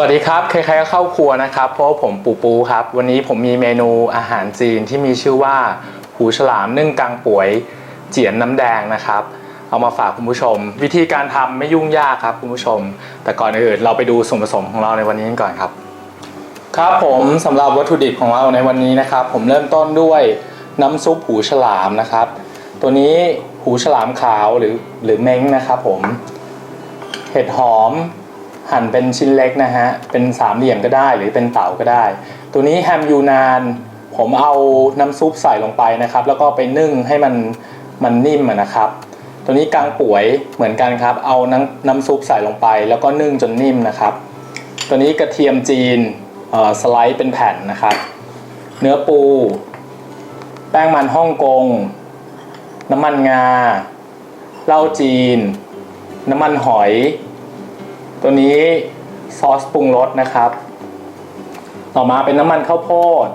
วัสดีครับ ใครๆก็เข้าครัวนะครับ เพราะว่าผมปูปูครับ วันนี้ผมมีเมนูอาหารจีนที่มีชื่อว่า หูฉลามนึ่งกังป่วย เจียนน้ำแดงนะครับ เอามาฝากคุณผู้ชม วิธีการทำไม่ยุ่งยากครับคุณผู้ชม แต่ก่อนอื่นเราไปดูส่วนผสมของเราในวันนี้กันก่อนครับ ครับผมสำหรับวัตถุดิบของเราในวันนี้นะครับ ผมเริ่มต้นด้วยน้ำซุปหูฉลามนะครับ ตัวนี้หูฉลามขาวหรือหรือเม้งนะครับ ผม เห็ดหอม หั่นเป็นชิ้นเล็กนะฮะ เป็นสามเหลี่ยมก็ได้หรือเป็นเต๋าก็ได้ ตัวนี้แฮมยูนาน ผมเอาน้ำซุปใส่ลงไปนะครับ แล้วก็ไปนึ่งให้มันมันนิ่มนะครับ ตัวนี้กางป่วยเหมือนกันครับ เอาน้ำน้ำซุปใส่ลงไป แล้วก็นึ่งจนนิ่มนะครับ ตัวนี้กระเทียมจีนสไลด์เป็นแผ่นนะครับ เนื้อปู แป้งมันฮ่องกง น้ำมันงาเหล้าจีน น้ำมันหอย ตัวนี้ซอสปรุงรสนะครับ ต่อมาเป็นน้ำมันข้าวโพด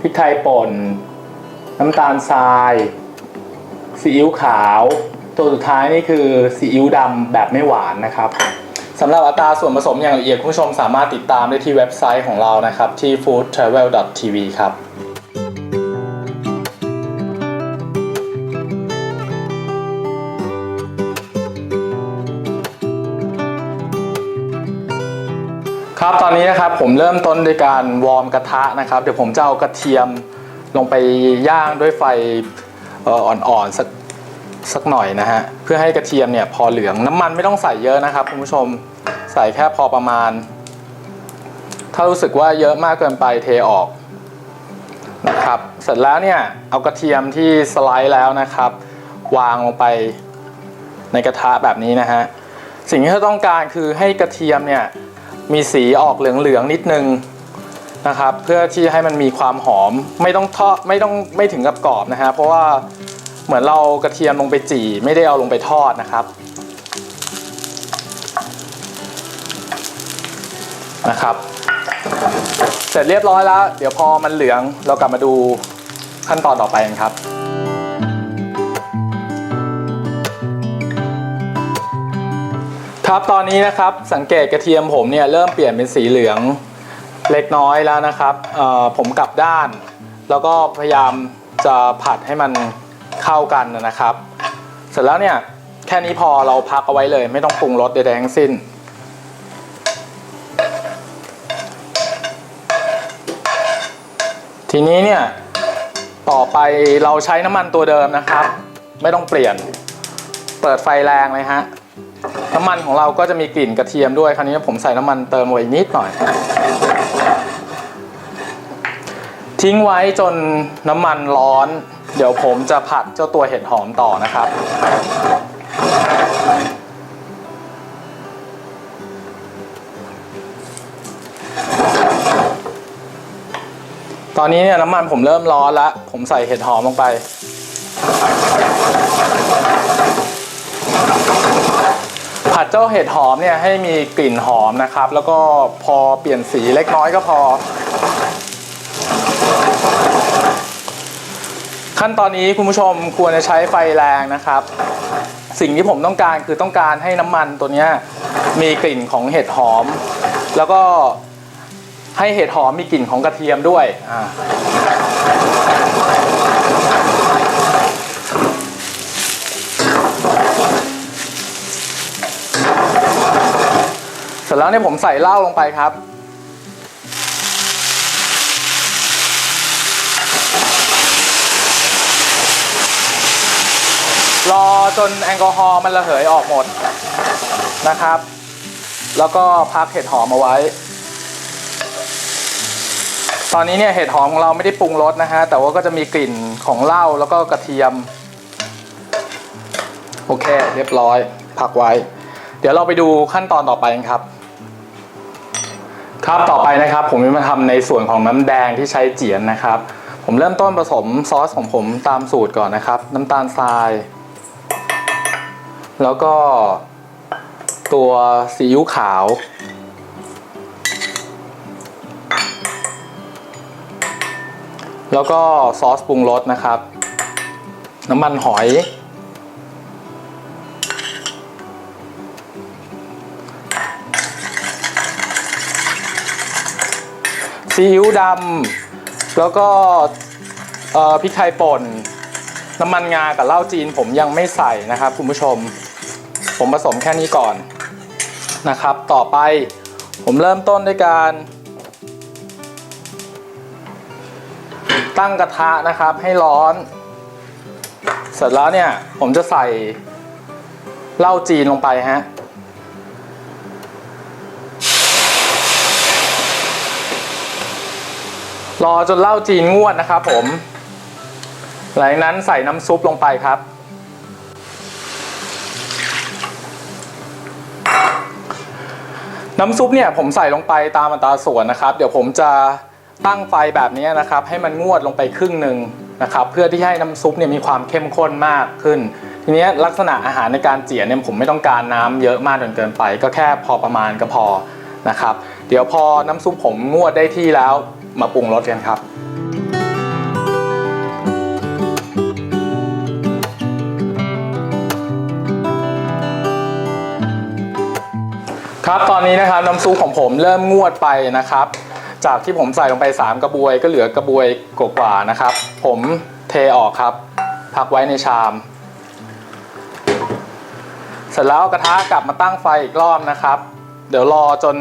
พริกไทยป่น น้ำตาลทรายซีอิ๊วขาว ตัวสุดท้ายนี่คือซีอิ๊วดำแบบไม่หวานนะครับสำหรับอัตราส่วนผสมอย่างละเอียดคุณผู้ชมสามารถติดตามได้ที่เว็บไซต์ของเรานะครับ ที่ foodtravel.tv ครับ ครับตอนนี้นะครับผมเริ่มต้นด้วยการวอร์มกระทะนะครับ เดี๋ยวผมจะเอากระเทียมลงไปย่างด้วยไฟอ่ออ่อนๆสักสักหน่อยนะฮะเพื่อให้กระเทียมเนี่ยพอเหลืองน้ำมันไม่ต้องใส่เยอะนะครับคุณผู้ชมใส่แค่พอประมาณ ถ้ารู้สึกว่าเยอะมากเกินไปเทออกนะครับเสร็จแล้วเนี่ยเอากระเทียมที่สไลด์แล้วนะครับ วางลงไปในกระทะแบบนี้นะฮะสิ่งที่เราต้องการคือให้กระเทียมเนี่ย มีสีออกเหลืองๆนิดนึงนะครับ เพื่อที่ให้มันมีความหอมไม่ต้องทอดไม่ต้องไม่ถึงกับกรอบนะฮะเพราะว่าเหมือนเรากระเทียมลงไปจี่ ไม่ได้เอาลงไปทอดนะครับนะครับ เสร็จเรียบร้อยแล้ว เดี๋ยวพอมันเหลืองเรากลับมาดูขั้นตอนต่อไปกันครับ ครับตอนนี้นะครับสังเกตกระเทียมผมเนี่ยเริ่มเปลี่ยนเป็นสีเหลืองเล็กน้อยแล้วนะครับผมกลับด้าน แล้วก็พยายามจะผัดให้มันเข้ากันนะครับ เสร็จแล้วเนี่ยแค่นี้พอเราพักเอาไว้เลย ไม่ต้องปรุงรสใดๆทั้งสิ้น ทีนี้เนี่ยต่อไปเราใช้น้ำมันตัวเดิมนะครับ ไม่ต้องเปลี่ยน เปิดไฟแรงเลยฮะ น้ำมันของเราก็จะมีกลิ่นกระเทียมด้วย คราวนี้ผมใส่น้ำมันเติมไว้นิดหน่อย ทิ้งไว้จนน้ำมันร้อน เดี๋ยวผมจะผัดเจ้าตัวเห็ดหอมต่อนะครับ ตอนนี้เนี่ยน้ำมันผมเริ่มร้อนแล้ว ผมใส่เห็ดหอมลงไป ผัด เจ้าเห็ดหอมเนี่ยให้มีกลิ่นหอมนะครับ แล้วก็พอเปลี่ยนสีเล็กน้อยก็พอ ขั้นตอนนี้คุณผู้ชมควรจะใช้ไฟแรงนะครับ สิ่งที่ผมต้องการคือต้องการให้น้ำมันตัวเนี้ยมีกลิ่นของเห็ดหอม แล้วก็ให้เห็ดหอมมีกลิ่นของกระเทียมด้วยอ่า ร็จแล้วเนี่ยผมใส่เหล้าลงไปครับ รอจนแอลกอฮอล์มันระเหยออกหมดนะครับ แล้วก็พักเห็ดหอมเอาไว้ ตอนนี้เนี่ยเห็ดหอมของเราไม่ได้ปรุงรสนะฮะ แต่ว่าก็จะมีกลิ่นของเหล้าแล้วก็กระเทียม โอเค เรียบร้อย พักไว้ เดี๋ยวเราไปดูขั้นตอนต่อไปกันครับ ครับต่อไปนะครับผมจะมาทำในส่วนของน้ำแดงที่ใช้เจียนนะครับ ผมเริ่มต้นผสมซอสของผมตามสูตรก่อนนะครับ น้ำตาลทราย แล้วก็ตัวซีอิ๊วขาว แล้วก็ซอสปรุงรสนะครับ น้ำมันหอย ซีอิ๊วดำแล้วก็พริกไทยป่น น้ำมันงากับเหล้าจีนผมยังไม่ใส่นะครับคุณผู้ชม ผมผสมแค่นี้ก่อนนะครับ ต่อไปผมเริ่มต้นด้วยการ ตั้งกระทะนะครับให้ร้อน เสร็จแล้วเนี่ยผมจะใส่เหล้าจีนลงไปฮะ รอจนเหล้าจีนงวดนะครับผม หลังนั้นใส่น้ำซุปลงไปครับ น้ำซุปเนี่ยผมใส่ลงไปตามอัตราส่วนนะครับ เดี๋ยวผมจะตั้งไฟแบบนี้นะครับ ให้มันงวดลงไปครึ่งหนึ่งนะครับ เพื่อที่ให้น้ำซุปเนี่ยมีความเข้มข้นมากขึ้น ทีนี้ลักษณะอาหารในการเจียเนี่ยผมไม่ต้องการน้ำเยอะมากจนเกินไป ก็แค่พอประมาณก็พอนะครับ เดี๋ยวพอน้ำซุปผมงวดได้ที่แล้ว มาปรุงรสกันครับ ครับตอนนี้นะครับน้ำซุปของผมเริ่มงวดไปนะครับ จากที่ผมใส่ลงไป 3 กระบวยก็เหลือกระบวยกว่าๆนะครับ ผมเทออกครับ พักไว้ในชาม เสร็จแล้วกระทะกลับมาตั้งไฟอีกรอบนะครับ เดี๋ยวรอจน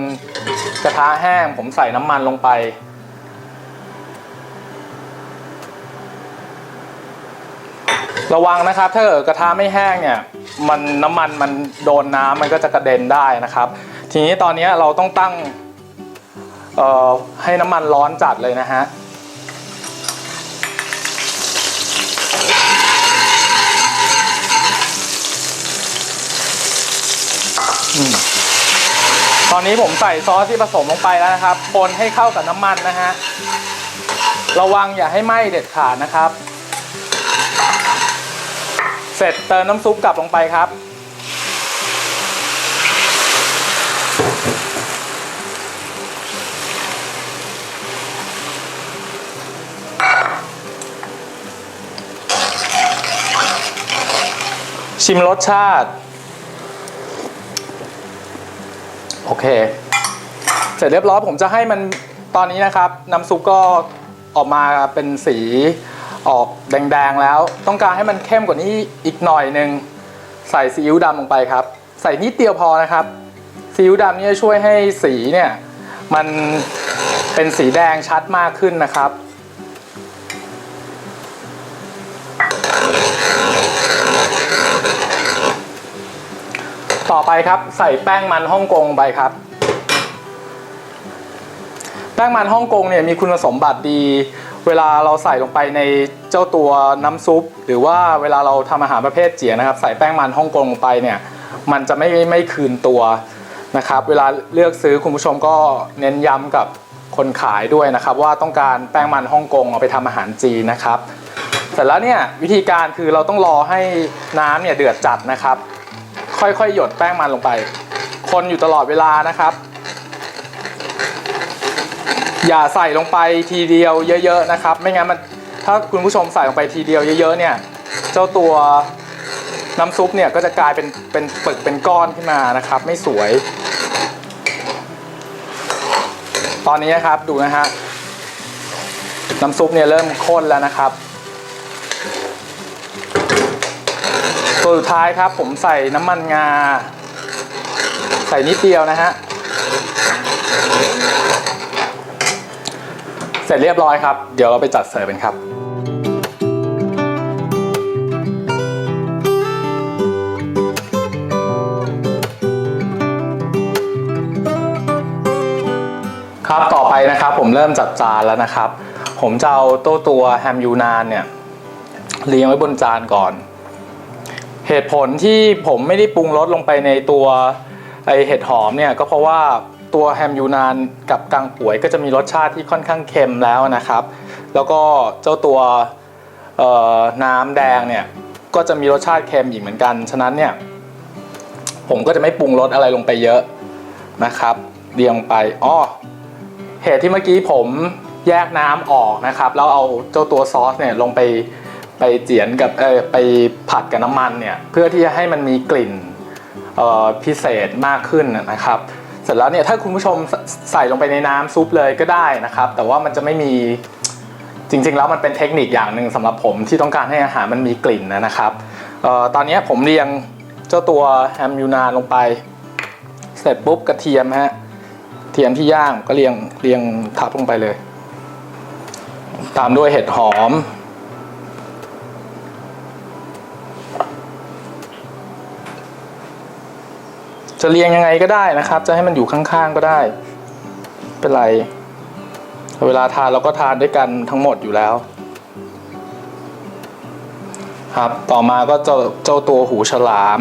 กระทะแห้งผมใส่น้ำมันลงไป ระวังนะครับ ถ้าเกิดกระทะไม่แห้งเนี่ยมันน้ำมันมันโดนน้ำมันก็จะกระเด็นได้นะครับ ทีนี้ตอนนี้เราต้องตั้งเอ่อให้น้ำมันร้อนจัดเลยนะฮะอตอนนี้ผมใส่ซอสที่ผสมลงไปแล้วนะครับ คนให้เข้ากับน้ำมันนะฮะ ระวังอย่าให้ไหม้เด็ดขาดนะครับ เสร็จเติมน้ำซุปกลับลงไปครับ ชิมรสชาติ โอเค เสร็จเรียบร้อยผมจะให้มันตอนนี้นะครับ น้ำซุปก็ออกมาเป็นสี ออกแดงๆแล้ว ต้องการให้มันเข้มกว่านี้อีกหน่อยหนึ่งใส่ซีอิ๊วดำลงไปครับ ใส่นิดเดียวพอนะครับซีอิ๊วดำนี่จะช่วยให้สีเนี่ยมันเป็นสีแดงชัดมากขึ้นนะครับ ต่อไปครับใส่แป้งมันฮ่องกงไปครับ แป้งมันฮ่องกงเนี่ยมีคุณสมบัติดี เวลาเราใส่ลงไปในเจ้าตัวน้ำซุป หรือว่าเวลาเราทำอาหารประเภทเจียนะครับ ใส่แป้งมันฮ่องกงลงไปเนี่ยมันจะไม่ไม่คืนตัวนะครับ เวลาเลือกซื้อคุณผู้ชมก็เน้นย้ำกับคนขายด้วยนะครับ ว่าต้องการแป้งมันฮ่องกงเอาไปทำอาหารจีนนะครับเสร็จแล้วเนี่ยวิธีการคือเราต้องรอให้น้ำเนี่ยเดือดจัดนะครับ ค่อยๆ หยดแป้งมันลงไป คนอยู่ตลอดเวลานะครับ อย่าใส่ลงไปทีเดียวเยอะ ๆนะครับ ไม่งั้นมันถ้าคุณผู้ชมใส่ลงไปทีเดียวเยอะๆเนี่ยเจ้าตัวน้ำซุปเนี่ยก็จะกลายเป็นเป็นปึกเป็นก้อนขึ้นมานะครับ ไม่สวย ตอนนี้นะครับดูนะฮะน้ำซุปเนี่ยเริ่มข้นแล้วนะครับ ตัวสุดท้ายครับผมใส่น้ำมันงา ใส่นิดเดียวนะฮะ สร็จเรียบร้อยครับ เดี๋ยวเราไปจัดเสิร์ฟกันครับ ครับต่อไปนะครับผมเริ่มจัดจานแล้วนะครับ ผมจะเอาตัวตัวแฮมยูนานเนี่ยเรียงไว้บนจานก่อน เหตุผลที่ผมไม่ได้ปรุงรสลงไปในตัวไอเห็ดหอมเนี่ยก็เพราะว่า ตัวแฮมยูนานกับกังป่วยก็จะมีรสชาติที่ค่อนข้างเค็มแล้วนะครับ แล้วก็เจ้าตัวน้ำแดงเนี่ยก็จะมีรสชาติเค็มอีกเหมือนกัน ฉะนั้นเนี่ยผมก็จะไม่ปรุงรสอะไรลงไปเยอะนะครับ เรียงไปอ้อเหตุที่เมื่อกี้ผมแยกน้ำออกนะครับแล้วเอาเจ้าตัวซอสเนี่ยลงไปไปเจียนกับเออไปผัดกับน้ำมันเนี่ยเพื่อที่จะให้มันมีกลิ่นพิเศษมากขึ้นนะครับ เสร็จแล้วเนี่ยถ้าคุณผู้ชมใส่ลงไปในน้ำซุปเลยก็ได้นะครับ แต่ว่ามันจะไม่มีจริงๆ แล้วมันเป็นเทคนิคอย่างหนึ่งสำหรับผมที่ต้องการให้อาหารมันมีกลิ่นนะครับออตอนนี้ผมเรียงเจ้าตัวแฮมยูนาลงไป เสร็จปุ๊บกระเทียมฮะเทียมที่ย่างก็เรียงเรียงทับลงไปเลย ตามด้วยเห็ดหอม จะเรียงยังไงก็ได้นะครับ จะให้มันอยู่ข้างๆก็ได้ เป็นไร เวลาทานเราก็ทานด้วยกันทั้งหมดอยู่แล้ว ครับ ต่อมาก็เจ้าเจ้าตัวหูฉลาม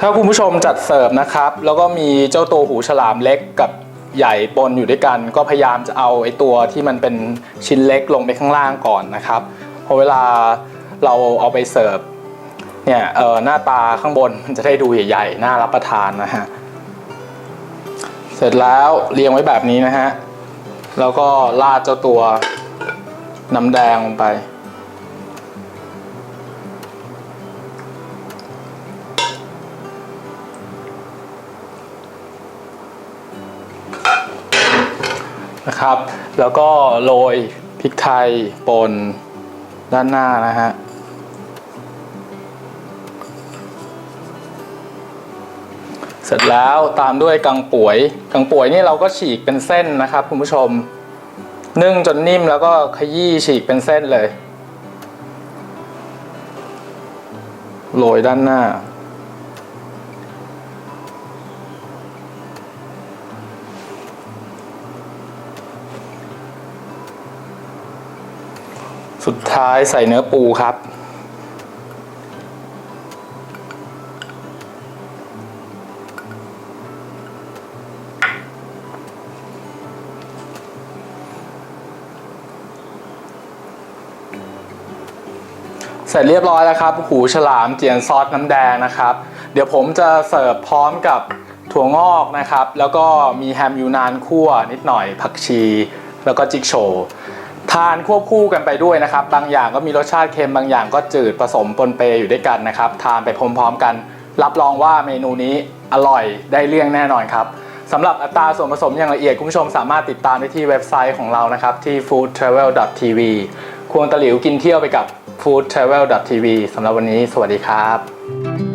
ถ้าคุณผู้ชมจัดเสิร์ฟนะครับ แล้วก็มีเจ้าตัวหูฉลามเล็กกับใหญ่ปนอยู่ด้วยกัน ก็พยายามจะเอาไอ้ตัวที่มันเป็นชิ้นเล็กลงไปข้างล่างก่อนนะครับเพราะเวลา เราเอาไปเสิร์ฟเนี่ยเออหน้าตาข้างบนมันจะได้ดูใหญ่ๆน่ารับประทานนะฮะเสร็จแล้วเรียงไว้แบบนี้นะฮะแล้วก็ราดเจ้าตัวน้ำแดงลงไป นะครับ แล้วก็โรยพริกไทยป่นด้านหน้านะฮะ ร็จแล้วตามด้วยกังป่วยกังป่วยนี่เราก็ฉีกเป็นเส้นนะครับคุณผู้ชมนึ่งจนนิ่มแล้วก็ขยี้ฉีกเป็นเส้นเลยโรยด้านหน้า สุดท้ายใส่เนื้อปูครับ เสร็จเรียบร้อยแล้วครับ หูฉลามเจียนซอสน้ำแดงนะครับ เดี๋ยวผมจะเสิร์ฟพร้อมกับถั่วงอกนะครับ แล้วก็มีแฮมยูนานคั่วนิดหน่อยผักชี แล้วก็จิกโชว์ทานควบคู่กันไปด้วยนะครับ บางอย่างก็มีรสชาติเค็มบางอย่างก็จืดผสมปนเปอยู่ด้วยกันนะครับ ทานไปพร้อมๆกัน รับรองว่าเมนูนี้อร่อยได้เรื่องแน่นอนครับสำหรับอัตราส่วนผสมอย่างละเอียด คุณผู้ชมสามารถติดตามได้ที่เว็บไซต์ของเรานะครับ ที่ foodtravel.tv ควงตะหลิวกินเที่ยวไปกับ foodtravel.tv สำหรับวันนี้สวัสดีครับ